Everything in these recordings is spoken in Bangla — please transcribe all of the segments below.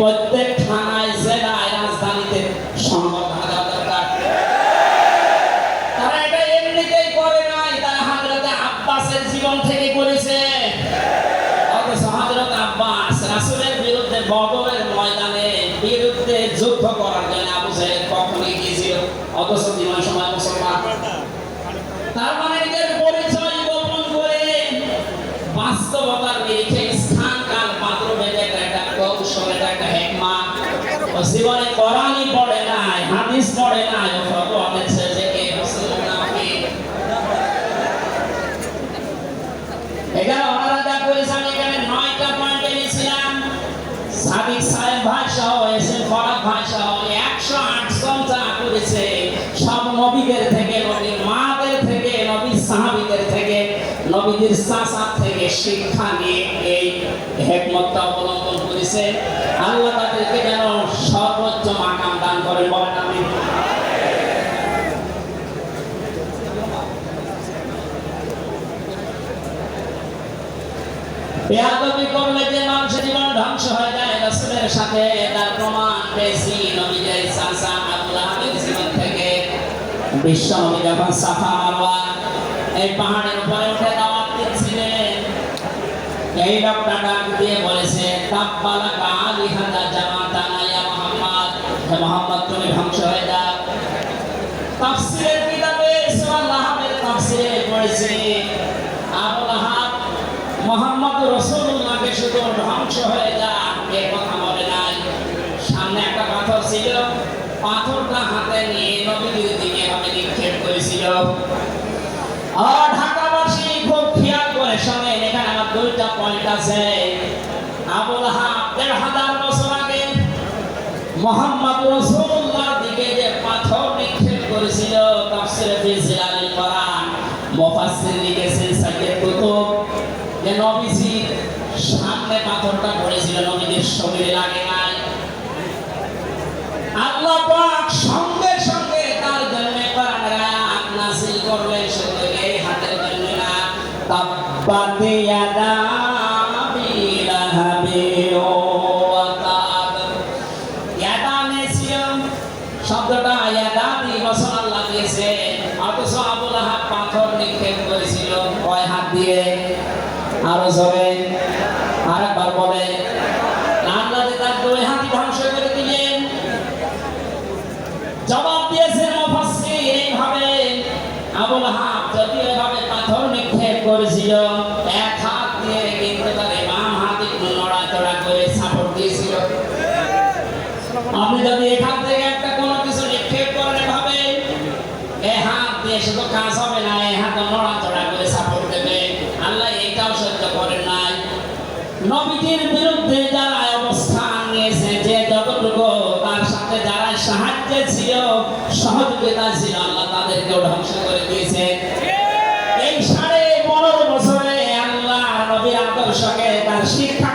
প্রত্যেক হাদিস পড়ে নাই ও ফতোয়া দিচ্ছে যে কে মুসলমান মুনাফিক এখানে ওনারা যা করেছে আমি এখানে নয়টা পয়েন্ট এনেছিলাম সাদিক সাহেব ভাই সহ এসে ফরাদ ভাই সহ একশো আট জন যা করেছে সব নবীদের থেকে নবীর মাদের থেকে নবীর সাহাবিদের থেকে নবীদের চাষার থেকে শিক্ষা নিয়ে এই হেকমতটা অবলম্বন করেছে আল্লাহ তাদেরকে যেন সর্বোচ্চ মাকাম দান করে বলেন আমি বেয়াদবি করলে যে মানুষের জীবন ধ্বংস হয়ে যায়, রাসূলের সাথে তার প্রমাণ পেয়েছি নবীদের চাচা আহাবের জীবন থেকে। বিশ্ব নবী যখন সাফা মারওয়া, এই পাহাড়ের উপরে উঠে দাওয়াত দিচ্ছিলেন। এই লোকটা ডাক দিয়ে বলেছে তাব্বালা কালি হাদা জামাতানা ইয়া মুহাম্মদ। হে মুহাম্মদ, তুমি ধ্বংস হয়ে যাও। তাফসীরের কিতাবে সূরা লাহাবের তাফসীরে পড়েছে, আবুল আহাব মোহাম্মদ রসুল্লাহকে শুধু ধ্বংস হয়ে যান এ কথা বলে নাই। সামনে একটা পাথর ছিল, পাথরটা হাতে নিয়ে নবীদের দিকে ভাবে নিক্ষেপ করেছিল। আর ঢাকাবাসী খুব খেয়াল করে শোনেন, এখানে আমার দুইটা পয়েন্ট আছে। আবুল হাব হাজার বছর আগে মোহাম্মদ রসুল্লাহর দিকে যে পাথর নিক্ষেপ করেছিল, তাফসিরে ফি জিলালিল কোরআন, মুফাসসির লিখেছেন সাইয়েদ কুতুব যে নবীজির সামনে পাথরটা পড়েছিল, নবীদের শরীরে লাগে নাই। আল্লাহ পাক সঙ্গে সঙ্গে তার জন্য কোরআনের নাসিল করলেন এই হাতের জন্য না তাব্বাত ইয়াদা আবি লাহাবি ওয়া তাব ইয়াদা নেছিল শব্দটা ইয়াদা দি বছর আল্লাহ দিয়েছে অথচ আবু লাহাব পাথর নিক্ষেপ করেছিল কয় হাত দিয়ে আরও জোরে আরেকবার বলে আল্লাহ যে তার দুই হাতি ধ্বংস করে দিলেন জবাব দিয়েছেন মুফাসসির এইভাবে আবুল হাব যদি এভাবে পাথর নিক্ষেপ করেছিল এক হাত দিয়ে কিন্তু তার বাম হাত একটু নড়াচড়া করে সাপোর্ট দিয়েছিল আপনি যদি এখান থেকে একটা কোনো কিছু নিক্ষেপ করেন এভাবে এ হাত দিয়ে শুধু কাজ হবে না এ হাত নড়াচড়া করে সাপোর্ট দেবে আল্লাহ এইটাও সহ্য করেন নাই নবীজির বিরুদ্ধে যারা অবস্থান নিয়েছে যে যতটুকু তার সাথে যারা সাহায্যে ছিল সহযোগিতা ছিল আল্লাহ তাদেরকেও ধ্বংস করে দিয়েছে। এই সাড়ে পনেরো বছরে আল্লাহ নবীর আদর্শকে তার শিক্ষা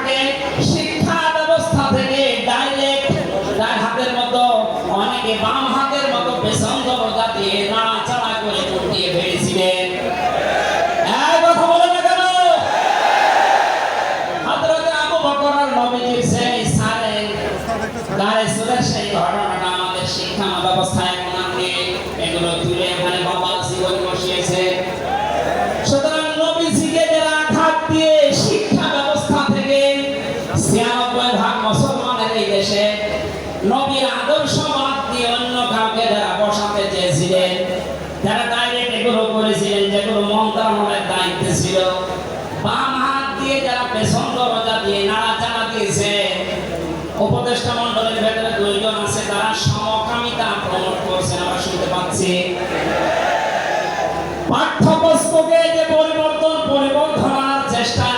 understand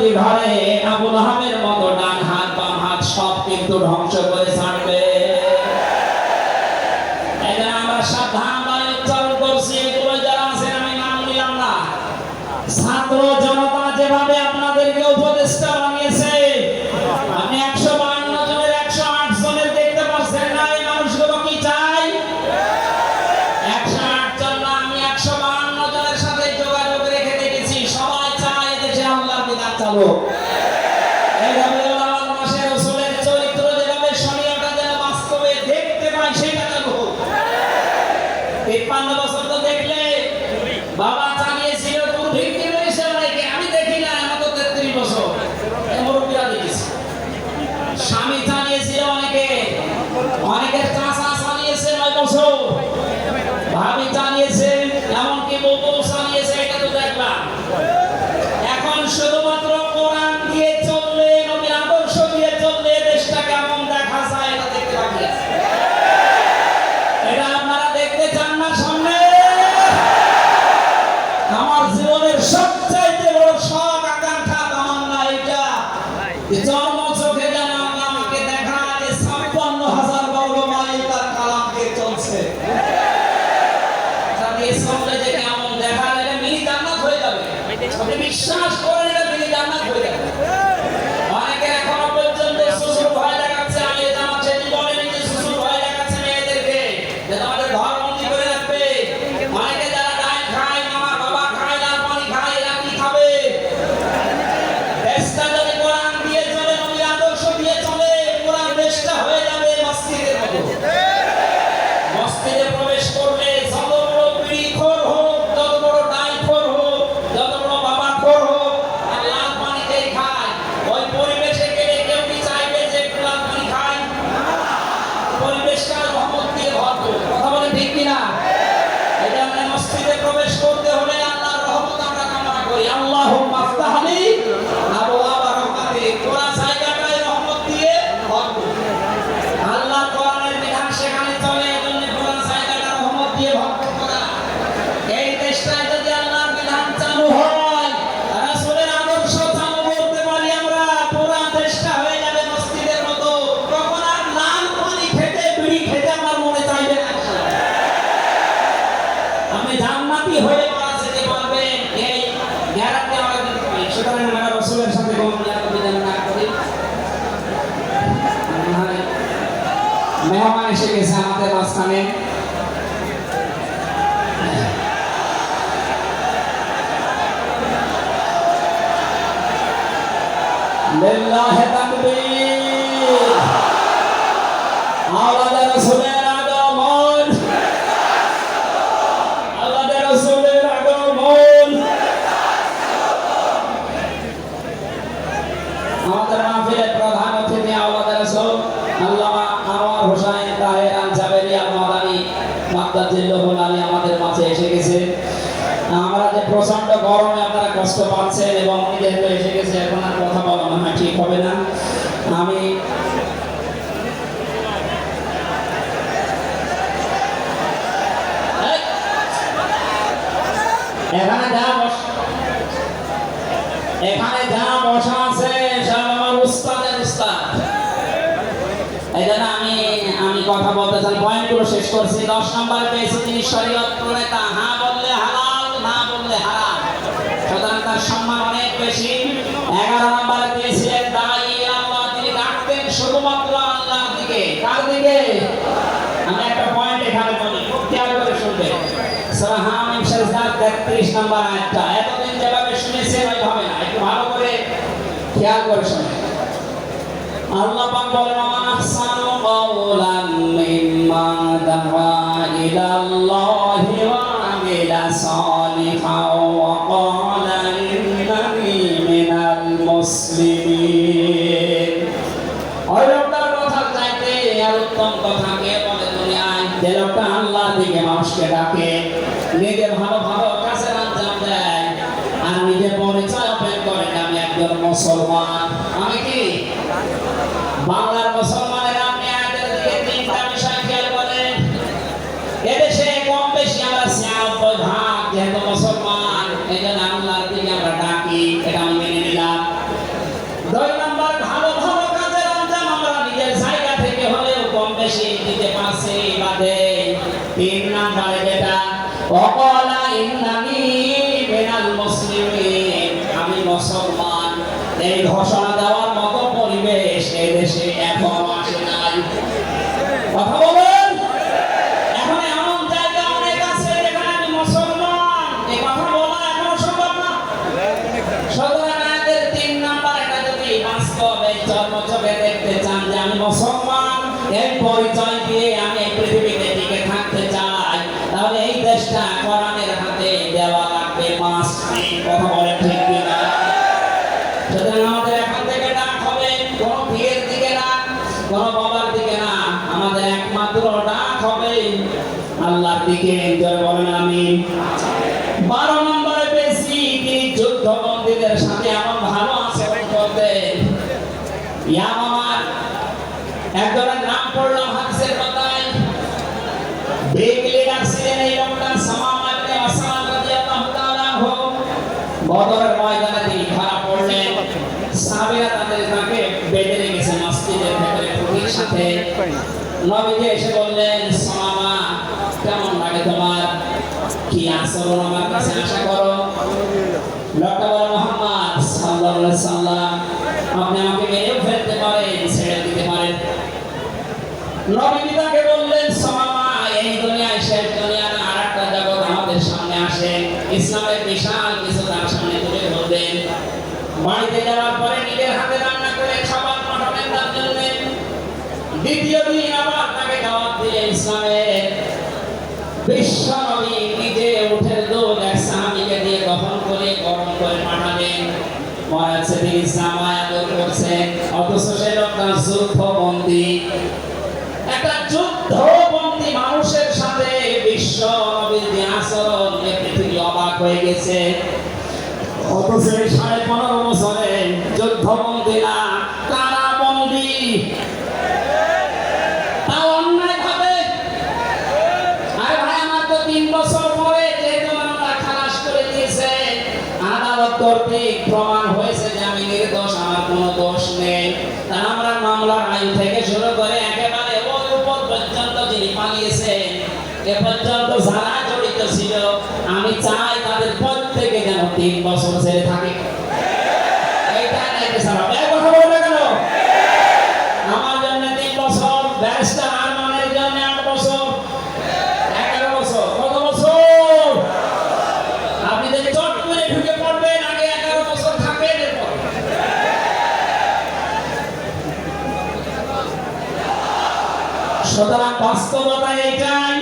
विधाने अबुलहब আলো এসে গেছে আমাদের মাঝখানে। لله تكبير আওয়াজ রাসূলের আগমন আওয়াজ রাসূলের আমাদের আবদাজুল্লাহুল আলী আমাদের মাঝে এসে গেছে। আমরা যে প্রচণ্ড গরমে আপনারা কষ্ট পাচ্ছেন এবং উনি এসে গেছে, এখন আর কথা বলা মনে ঠিক হবে না। আমি এখানে যা বস এখানে যা বসা আছে, সব উস্তাদের উস্তাদ। এই আমি আমি কথা বলতে চাই। পয়েন্টগুলো শেষ করছি। দশ নম্বর পেয়েছি তিনি শরীয়ত প্রণেতা। হ্যাঁ বললে হালাল, না বললে হারাম। সুতরাং তার সম্মান অনেক বেশি। এগারো নম্বর পেয়েছিলেন দাঁড়িয়ে আল্লাহ তিনি ডাকতেন শুধুমাত্র আল্লাহর দিকে। কার দিকে? আমি একটা পয়েন্ট এখানে বলি। খুব খেয়াল করে শুনবে। সাহাম শেষদার তেত্রিশ নম্বর আয়টা এতদিন যেভাবে শুনেছেন ওইভাবে না। একটু ভালো করে খেয়াল করে শুনে। আল্লাহ পাক বলেন, আমার আল্লাহি ওয়া আমিলা সালিহান ওয়া ক্বালা ইন্নানি মিনাল মুসলিমিন ওই লোকটার কথা চাইতে আর উত্তম বলে দুনিয়ায়? যে লোকটা আল্লাহর দিকে মানুষকে ডাকে ভালো ভালো কাজের আঞ্জাম দেয়, আর নিজের পরিচয় করে আমি একজন মুসলমান। পরিচয় দিয়ে আমি পৃথিবীতে টিকে থাকতে চাই। তাহলে এই দেশটা কোরআনের হাতে দেওয়া লাগবে, মাস্ট কথা বলে ঠিক কিনা? সুতরাং আমাদের এখন থেকে ডাক হবে, কোন পীরের দিকে না কোন বাবার দিকে না। আমাদের একমাত্র ডাক হবে আল্লাহর দিকে। বলেন আমি বারো নম্বরে পেয়েছি, তিনি যুদ্ধবন্দীদের সাথে এমন ভালো আচরণ করতেন। ইয়ামামার একজনের নাম পড়লাম হাদিসের পাতায়। বিগ লিডার ছিলেন এই লোকটা সামামা আসাদ রাদিয়াল্লাহু তাআলা আনহু। বদরের ময়দানে তিনি ধরা পড়লেন। সাহাবীরা তাদের তাকে বেঁধে রেখেছে মসজিদের ভেতরে খুঁটির সাথে। নবীজি এসে বললেন, সামামা, কেমন লাগে তোমার? কি আচরণ আমার কাছে আশা করো? নবীজি তাকে বললেন, সামামা, এই দুনিয়ায় শেষ দুনিয়া না জগৎ আমাদের সামনে আসে। ইসলামের বিশাল কিছু তার সামনে তুলে ধরবেন। বাড়িতে যাওয়ার পরে নিজের হাতে রান্না করে খাবার পাঠাবেন তার জন্য। দ্বিতীয় দিন আবার তাকে দাওয়াত দিয়ে ইসলামের বিশ্ব নবী নিজে উঠে দুধ এক সাহাবিকে দিয়ে গ্রহণ করে, গরম করে পাঠালেন। হচ্ছে তিনি ইসলাম আয়াত করছেন, অথচ সে লোকটা যুদ্ধবন্দী একটা হয়ে গেছে। পনেরো বছরে ভাই, আমার তো তিন বছর পরে যেহেতু আমরা করে দিয়েছে, আদালত কর্তৃক প্রমাণ হয়েছে যে আমি নির্দোষ আমার কোনো দোষ নেই তা আমরা মামলার আইন থেকে শুরু করে একেবারে ওই উপর পর্যন্ত যিনি পালিয়েছেন এ পর্যন্ত যারা জড়িত ছিল আমি চাই তাদের প্রত্যেকে যেন তিন বছর ছেড়ে থাকে এইটা নাকি সারা কথা বলবে কেন আমার জন্য তিন বছর ব্যারিস্টার আরমানের জন্য আট বছর এগারো বছর কত বছর আপনি যদি চট করে ঢুকে পড়বেন আগে এগারো বছর থাকেন এরপর সুতরাং বাস্তবতা এটাই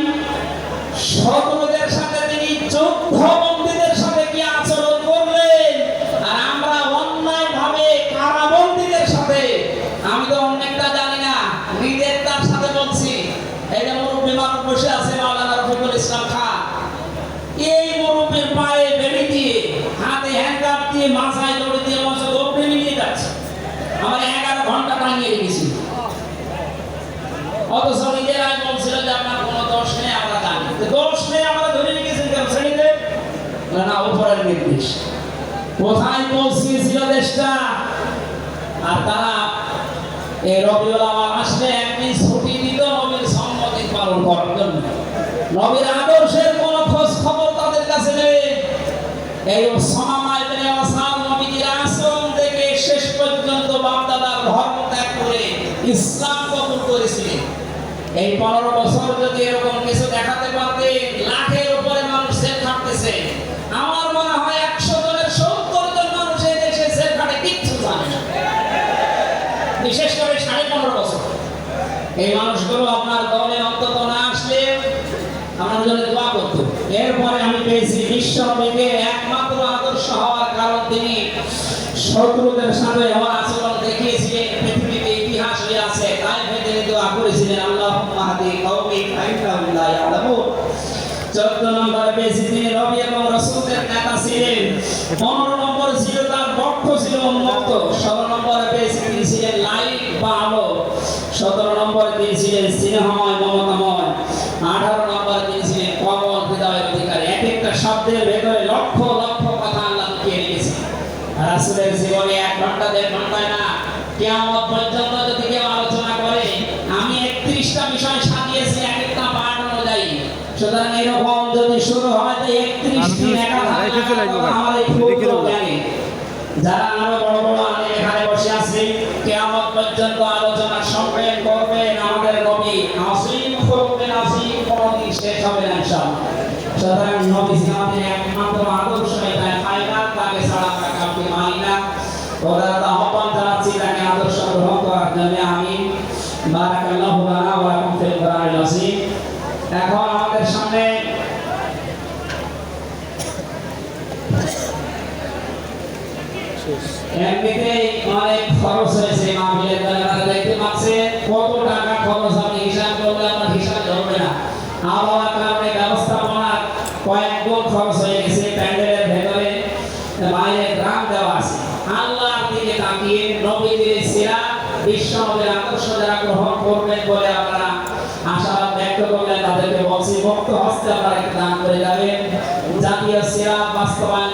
শত্রুদের সাথে তিনি যুদ্ধবন্দীদের সাথে কি আচরণ করলেন আর আমরা অন্যায় ভাবে কারাবন্দীদের সাথে আমি তো অনেকটা জানি না নিজের তার সাথে বলছি এই যে মুরব্বী মানুষ বসে আছে মাওলানা রফিকুল ইসলাম খান এই মুরব্বীর পায়ে বেড়ি দিয়ে হাতে হ্যান্ডকাপ দিয়ে মাথায় দড়ি দিয়ে মঞ্চ দৌড়ে নিয়ে যাচ্ছে আমার এগারো ঘণ্টা টাঙিয়ে রেখেছি অথচ নিজেরাই বলছিল যে আপনার কোনো দোষ নেই আমরা জানি তো দোষ নেই আমরা ধরে রেখেছেন কেন শ্রেণীতে বলে, না উপরের নির্দেশ কোথায় পৌঁছিয়েছিল দেশটা আর তারা এই রবিউল আওয়াল আসলে একদিন ছুটি নবীর পালন করার জন্য। নবীর আদর্শের কোন খোঁজ খবর তাদের কাছে নেই। এই ওসামা ইবনে আসাদ আশ্রম থেকে শেষ পর্যন্ত বাপদাদার ধর্ম ত্যাগ করে ইসলাম কবুল করেছিলেন। এই পনেরো এই মানুষগুলো আপনার দলে অন্তত না আসলে আমার জন্য দোয়া করতো। এরপরে আমি পেয়েছি বিশ্ব নবীকে একমাত্র আদর্শ হওয়ার কারণ তিনি শত্রুদের সাথে এমন আচরণ দেখিয়েছিলেন, পৃথিবীতে ইতিহাস হয়ে আছে, তাই ভেবে তিনি দোয়া করেছিলেন আল্লাহ মাহাদি কৌমি ফাইন্দাহুল্লাহ ইয়ালামুন। চোদ্দ নম্বরে পেয়েছি তিনি রবি এবং রসুলের নেতা ছিলেন পনেরো নম্বর ছিল তার পক্ষ ছিল উন্মুক্ত ষোলো নম্বরে পেয়েছি তিনি ছিলেন লাইট বা আলো সতেরো নম্বরে তিনি ছিলেন স্নেহময় মমতাময় আঠারো নম্বরে তিনি কমল হৃদয়ের অধিকারী এক একটা শব্দের ভেতরে লক্ষ লক্ষ কথা আল্লাহ লুকিয়ে রেখেছে রাসূলের জীবনে এক ঘণ্টা দেড় ঘন্টায় না কেয়ামত পর্যন্ত যদি কেউ আলোচনা করে আমি একত্রিশটা বিষয় সাজিয়েছি এক একটা পাঠ অনুযায়ী সুতরাং এরকম যদি শুরু হয় তো একত্রিশ দিন একাধারে রেখে চলে আসব ভাই। আমার এই রেখে ক্ষুদ্র দেবো। জ্ঞানে যারা আরও বড় বড় আলেম এখানে বসে আছে কেয়ামত পর্যন্ত আলোচনা সম্পেন করবেন আমাদের আসিম কোনদিন শেষ হবে না ইনশাআল্লাহ। আমাদের একমাত্র আদর্শ এটা ফায়দা তাকে ছাড়া আমরা কাউকে মানি না ওরা আহ্বান জানাচ্ছি তাকে আদর্শ গ্রহণ করার জন্য আমি বারাকাল্লাহু লানা ওয়া লাকুম ফিল কোরআনিল আযীম এখন আমাদের সামনে এমনিতেই অনেক খরচ হয়েছে মাহফিলের জন্য আপনারা দেখতে পাচ্ছেন কত টাকা খরচ আপনি হিসাব করলে আপনার হিসাব ধরবে না আবহাওয়ার কারণে ব্যবস্থাপনার কয়েক গুণ খরচ হয়ে গেছে প্যান্ডেলের ভেতরে বাইরে গ্রাম দেওয়া আছে আল্লাহর তাকিয়ে নবীদের সেরা বিশ্বের আদর্শ যারা গ্রহণ করবেন বলে আপনারা আশাবাদ ব্যক্ত করলেন, তাদেরকে বলছি, ভক্ত হস্তে আপনারা দান করে যাবেন। জাতীয় সিরাত বাস্তবায়ন